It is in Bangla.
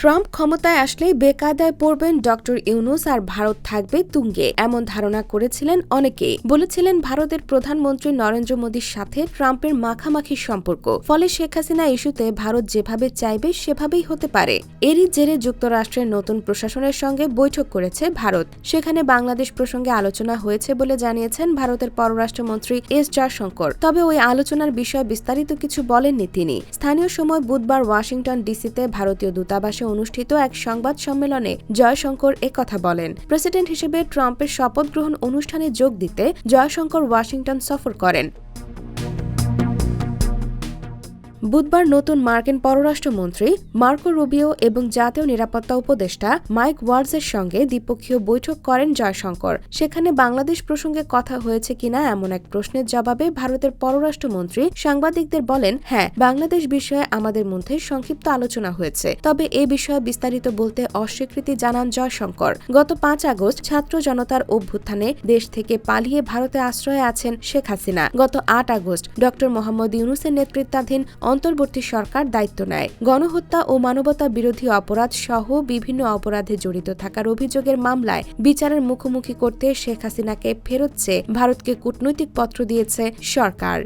ট্রাম্প ক্ষমতায় আসলেই বেকায়দায় পড়বেন ডক্টর ইউনুস আর ভারত থাকবে তুঙ্গে, এমন ধারণা করেছিলেন অনেকেই। বলেছিলেন ভারতের প্রধানমন্ত্রী নরেন্দ্র মোদীর সাথে ট্রাম্পের মাখামাখি সম্পর্ক, ফলে শেখ হাসিনা ইস্যুতে ভারত যেভাবে চাইবে সেভাবেই হতে পারে। এরই জেরে যুক্তরাষ্ট্রের নতুন প্রশাসনের সঙ্গে বৈঠক করেছে ভারত। সেখানে বাংলাদেশ প্রসঙ্গে আলোচনা হয়েছে বলে জানিয়েছেন ভারতের পররাষ্ট্রমন্ত্রী এস জয়শঙ্কর। তবে ওই আলোচনার বিষয়ে বিস্তারিত কিছু বলেননি তিনি। স্থানীয় সময় বুধবার ওয়াশিংটন ডিসিতে ভারতীয় দূতাবাসে অনুষ্ঠিত এক সংবাদ সম্মেলনে জয়শঙ্কর কথা বলেন। প্রেসিডেন্ট হিসেবে ট্রাম্পের শপথ গ্রহণ অনুষ্ঠানে যোগ দিতে জয়শঙ্কর ওয়াশিংটন সফর করেন। বুধবার নতুন মার্কিন পররাষ্ট্রমন্ত্রী মার্কো রুবিও এবং জাতীয় নিরাপত্তা উপদেষ্টা মাইক ওয়ার্ডসের সঙ্গে দ্বিপক্ষীয় বৈঠক করেন জয়শঙ্কর। সেখানে বাংলাদেশ প্রসঙ্গে কথা হয়েছে কিনা এমন এক প্রশ্নের জবাবে ভারতের পররাষ্ট্রমন্ত্রী সাংবাদিকদের বলেন হ্যাঁ বাংলাদেশ বিষয়ে আমাদের মধ্যে সংক্ষিপ্ত আলোচনা হয়েছে। তবে এ বিষয়ে বিস্তারিত বলতে অস্বীকৃতি জানান জয়শঙ্কর। গত পাঁচ আগস্ট ছাত্র জনতার অভ্যুত্থানে দেশ থেকে পালিয়ে ভারতে আশ্রয়ে আছেন শেখ হাসিনা। গত আট আগস্ট ড মোহাম্মদ ইউনুসের নেতৃত্বাধীন অন্তর্বর্তী সরকার দায়িত্ব নেয়। গণহত্যা ও মানবতা বিরোধী অপরাধ সহ বিভিন্ন অপরাধে জড়িত থাকার অভিযোগের মামলায় বিচারের মুখোমুখি করতে শেখ হাসিনাকে ফেরত চেয়ে ভারতকে কূটনৈতিক পত্র দিয়েছে সরকার।